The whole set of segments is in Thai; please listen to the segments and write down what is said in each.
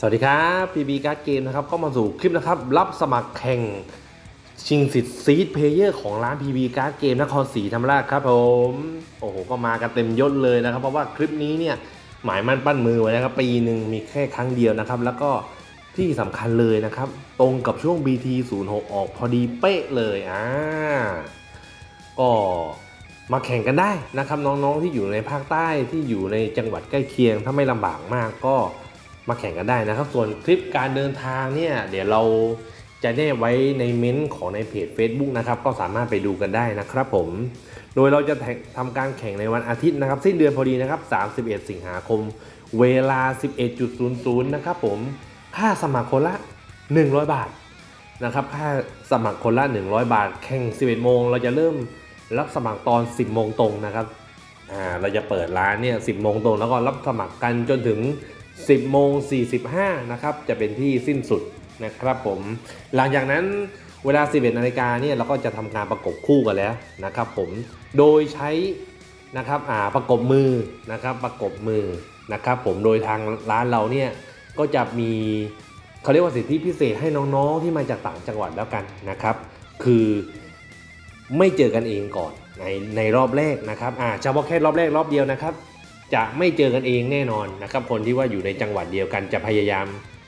สวัสดีครับ PB Card Game นะครับก็มาสู่คลิปนะครับ รับสมัครแข่งชิงสิทธิ์ซีดเพลเยอร์ของร้าน PB Card Game นครศรีธรรมราชครับผมโอ้โหก็มากันเต็มยศเลยนะครับ เพราะว่าคลิปนี้เนี่ยหมายมั่นปั้นมือไว้นะครับปีหนึ่งมีแค่ครั้งเดียวนะครับ แล้วก็ที่สำคัญเลยนะครับ ตรงกับช่วง BT 06ออกพอดีเป๊ะเลยอ่าก็มาแข่งกันได้นะครับน้องๆที่อยู่ในภาคใต้ที่อยู่ในจังหวัดใกล้เคียงถ้าไม่ลำบากมากก็ มาแข่งกันได้นะครับ ส่วนคลิปการเดินทางเนี่ยเดี๋ยวเราจะแนบไว้ในเม้นต์ของในเพจ Facebook นะครับ ก็สามารถไปดูกันได้นะครับผม โดยเราจะทำการแข่งในวันอาทิตย์นะครับ สิ้นเดือนพอดีนะครับ 31 สิงหาคม เวลา 11.00 นะครับผมค่าสมัครคนละ 100 บาทนะครับ ค่าสมัครคนละ 100 บาท แข่ง 11 โมง เราจะเริ่มรับสมัครตอน 10 โมงตรงนะครับ อ่า เราจะเปิดร้านเนี่ย 10 โมงตรง แล้วก็รับสมัครกันจนถึง 10โมง45นะครับจะเป็นที่สิ้นสุดนะครับผมหลังจากนั้นเวลา 11นาฬิกาเนี่ยเราก็จะทำการประกบคู่กันแล้วนะครับผมโดยใช้นะครับอ่าประกบมือนะครับประกบมือนะครับผมโดยทางร้านเราเนี่ยก็จะมีเขาเรียกว่าสิทธิพิเศษให้น้องๆที่มาจากต่างจังหวัดแล้วกันนะครับ คือไม่เจอกันเองก่อนในในรอบแรกนะครับอ่าเฉพาะแค่รอบแรกรอบเดียวนะครับ จะไม่เจอกันเองแน่นอนนะครับ คนที่ว่าอยู่ในจังหวัดเดียวกันจะพยายาม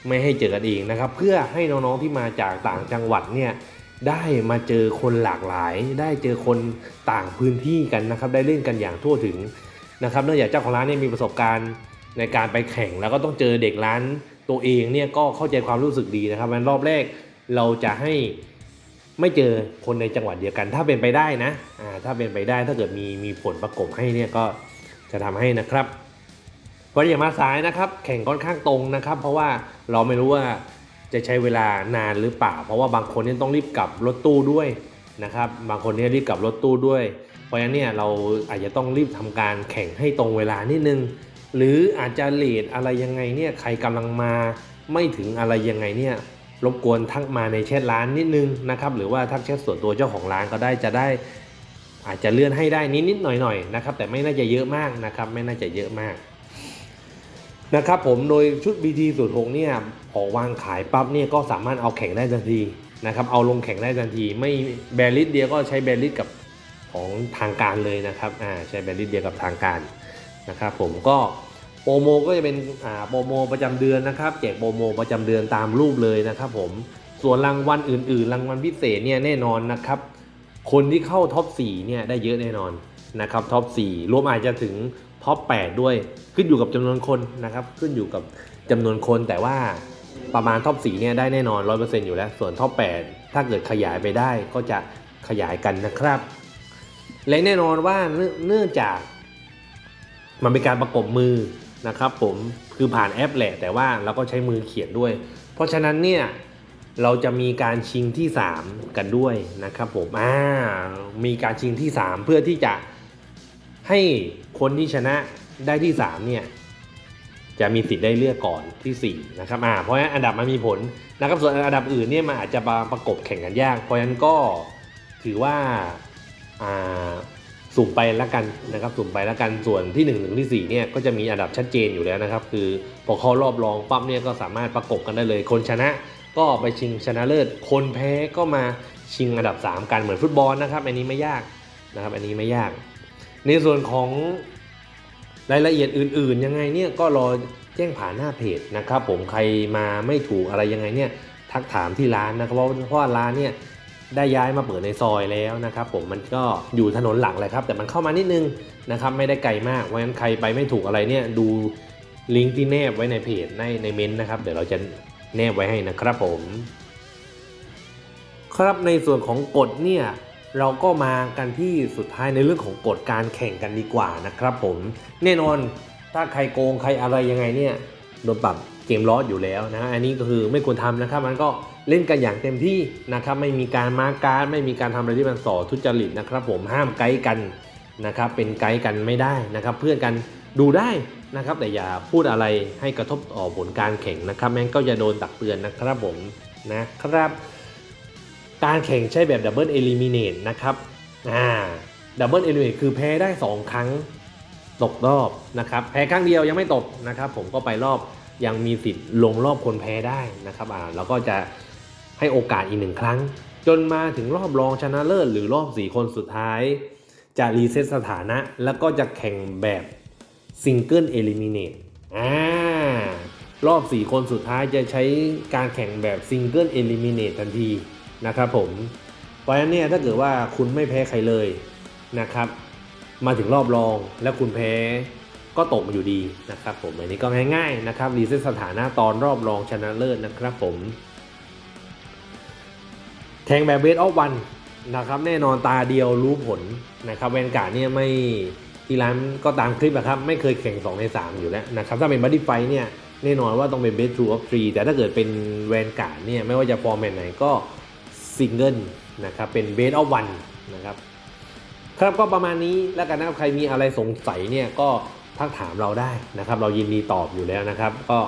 ไม่ให้เจอกันเองนะครับ เพื่อให้น้องๆที่มาจากต่างจังหวัดเนี่ยได้มาเจอคนหลากหลาย ได้เจอคนต่างพื้นที่กันนะครับ ได้เล่นกันอย่างทั่วถึงนะครับเนื่องจากเจ้าของร้านเนี่ยมีประสบการณ์ในการไปแข่งแล้วก็ต้องเจอเด็กร้านตัวเองเนี่ยก็เข้าใจความรู้สึกดีนะครับวันรอบแรกเราจะให้ไม่เจอคนในจังหวัดเดียวกัน ถ้าเป็นไปได้นะอ่าถ้าเป็นไปได้ถ้าเกิดมีมีผลประกบให้เนี่ยก็ จะทำให้นะครับวันอย่ามาสายนะครับ แข่งค่อนข้างตรงนะครับ เพราะว่าเราไม่รู้ว่าจะใช้เวลานานหรือเปล่า เพราะว่าบางคนนี่ต้องรีบกลับรถตู้ด้วยนะครับ บางคนนี่รีบกลับรถตู้ด้วย เพราะฉะนั้นเนี่ยเราอาจจะต้องรีบทำการแข่งให้ตรงเวลานิดนึง หรืออาจจะเลทอะไรยังไงเนี่ยใครกำลังมาไม่ถึงอะไรยังไงเนี่ยรบกวนทักมาในแชทร้านนิดนึงนะครับหรือว่าทักแชทส่วนตัวเจ้าของร้านก็ได้จะได้ อาจจะเลื่อนให้ได้นิดๆหน่อยๆนะครับ แต่ไม่น่าจะเยอะมากนะครับ ไม่น่าจะเยอะมากนะครับผมโดยชุด BT สูตรหกเนี่ยออกวางขายปั๊บเนี่ยก็สามารถเอาแข่งได้ทันทีนะครับ เอาลงแข่งได้ทันที ไม่แบริสเดียวก็ใช้แบริสกับของทางการเลยนะครับอ่าใช้แบริสเดียวกับทางการนะครับผมก็โปรโมก็จะเป็นอ่าโปรโมประจำเดือนนะครับแจกโปรโมประจำเดือนตามรูปเลยนะครับผมส่วนรางวัลอื่น ๆ รางวัลพิเศษเนี่ยแน่นอนนะครับ คนที่เข้าท็อป4เนี่ยได้เยอะแน่นอนนะครับท็อป4รวมอาจจะถึงท็อป8ด้วยขึ้นอยู่กับจำนวนคนนะครับขึ้นอยู่กับจำนวนคนแต่ว่าประมาณท็อป4เนี่ยได้แน่นอน 100%อยู่แล้ว ส่วนท็อป8ถ้าเกิดขยายไปได้ก็จะขยายกันนะครับ และแน่นอนว่าเนื่องเนื่องจาก มันเป็นการประกบมือนะครับ ผมคือผ่านแอปแหละแต่ว่าเราก็ใช้มือเขียนด้วย เพราะฉะนั้นเนี่ย เราจะมีการชิงที่ 3 กันด้วยนะครับผมอ่ามีการชิงที่ 3 เพื่อที่จะให้คนที่ชนะได้ที่ 3 เนี่ย จะมีสิทธิ์ได้เลือกก่อนที่4นะครับอ่าเพราะฉะนั้นอันดับมันมีผลนะครับส่วนอันดับอื่นเนี่ยมันอาจจะมาประกบแข่งกันยาก เพราะฉะนั้นก็ถือว่าอ่าสุ่มไปแล้วกันนะครับสุ่มไปแล้วกันส่วนที่1ถึงที่4เนี่ยก็จะมีอันดับชัดเจนอยู่แล้วนะครับ คือพอเข้ารอบรองปั๊บเนี่ยก็สามารถประกบกันได้เลยคนชนะ ก็ไปชิงชนะเลิศ คนแพ้ก็มาชิงอันดับ 3 กันเหมือนฟุตบอลนะครับ อันนี้ไม่ยากนะครับ อันนี้ไม่ยาก ในส่วนของรายละเอียดอื่น ๆ ยังไงเนี่ยก็รอแจ้งผ่านหน้าเพจนะครับผมใครมาไม่ถูกอะไรยังไงเนี่ยทักถามที่ร้านนะครับเพราะเพราะร้านเนี่ยได้ย้ายมาเปิดในซอยแล้วนะครับ ผมมันก็อยู่ถนนหลักเลยครับ แต่มันเข้ามานิดนึงนะครับไม่ได้ไกลมากเพราะฉะนั้นใครไปไม่ถูกอะไรเนี่ยดูลิงก์ที่แนบไว้ในเพจในในเมนต์นะครับ เดี๋ยวเราจะ แนบไว้ให้นะครับผม ครับในส่วนของกฎเนี่ยเราก็มากันที่สุดท้ายในเรื่องของกฎการแข่งกันดีกว่านะครับผม แน่นอนถ้าใครโกงใครอะไรยังไงเนี่ยโดนปรับเกมลอสอยู่แล้วนะอันนี้ก็คือไม่ควรทำนะครับ มันก็เล่นกันอย่างเต็มที่นะครับ ไม่มีการมาร์การไม่มีการทำอะไรที่มันส่อทุจริตนะครับ ผมห้ามไกด์กันนะครับ เป็นไกด์กันไม่ได้นะครับ เพื่อนกัน ดูได้นะครับ แต่อย่าพูดอะไรให้กระทบต่อผลการแข่งนะครับแม่งก็จะโดนตักเตือนนะครับผมนะครับ การแข่งใช้แบบดับเบิลเอลิมิเนตนะครับอ่าดับเบิลเอลิมิเนตคือแพ้ได้ 2 ครั้งตกรอบนะครับแพ้ครั้งเดียวยังไม่ตกนะครับ ผมก็ไปรอบยังมีสิทธิ์ลงรอบคนแพ้ได้นะครับอ่าแล้วก็จะให้โอกาสอีกหนึ่งครั้ง จนมาถึงรอบรองชนะเลิศหรือรอบ 4 คนสุดท้าย จะรีเซ็ตสถานะ แล้วก็จะแข่งแบบ ซิงเกิลเอลิมิเนตอ่ารอบ 4 คนสุดท้ายจะใช้การแข่งแบบซิงเกิลเอลิมิเนตทันทีนะครับผมเพราะฉะนั้นเนี่ยถ้าเกิดว่าคุณไม่แพ้ใครเลยนะครับ มาถึงรอบรองแล้วคุณแพ้ก็ตกมาอยู่ดีนะครับผมอันนี้ก็ง่ายๆนะครับรีเซ็ตสถานะตอนรอบรองชนะเลิศนะครับผมแข่งแบบเบสออฟวันนะครับแน่นอนตาเดียวรู้ผลนะครับแวนการ์ดเนี่ยไม่ ที่ร้านก็ตามคลิปนะครับ ไม่เคยแข่ง 2 ใน 3 อยู่แล้วนะครับ ถ้าเป็นบั d ดี้ไฟเนี่ยแน่นอนว่าต้องเป็นเบสทูออฟทรีแต่ถ้าเกิดเป็นแวนการ์ดเนี่ยไม่ว่าจะฟอร์แมตไหนก็ซิงเกิลนะครับ เป็นเบสออฟวันนะครับ ครับก็ประมาณนี้แล้วกันนะครับ ใครมีอะไรสงสัยเนี่ยก็ทักถามเราได้นะครับ เรายินดีตอบอยู่แล้วนะครับ ก็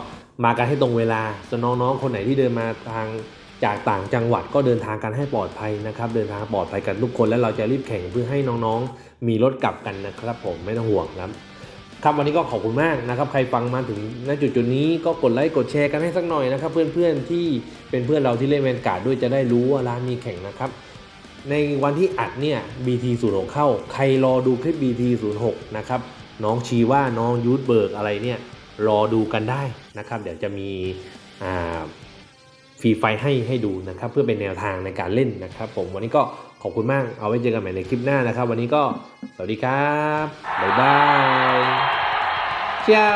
มากันให้ตรงเวลาส่วนน้องๆคนไหนที่เดินมาทาง จากต่างจังหวัดก็เดินทางกันให้ปลอดภัยนะครับ เดินทางปลอดภัยกันทุกคนแล้วเราจะรีบแข่งเพื่อให้น้องๆ มีรถกลับกันนะครับ ผมไม่ต้องห่วงครับครับวันนี้ก็ขอบคุณมากนะครับ ใครฟังมาถึงณจุดจุดนี้ก็กดไลค์กดแชร์กันให้สักหน่อยนะครับ เพื่อนๆที่เป็นเพื่อนเราที่เล่นแวนการ์ดด้วยจะได้รู้ว่าร้านมีแข่งนะครับ ในวันที่อัดเนี่ย BT 0 6เข้า ใครรอดูคลิป BT 0 6นะครับน้องชีว่าน้องยูทเบิร์กอะไรเนี่ยรอดูกันได้นะครับ เดี๋ยวจะมีอ่า ฟรีไฟให้ให้ดูนะครับ เพื่อเป็นแนวทางในการเล่นนะครับ ผมวันนี้ก็ขอบคุณมาก เอาไว้เจอกันใหม่ในคลิปหน้านะครับ วันนี้ก็สวัสดีครับ บ๊ายบายเจ้า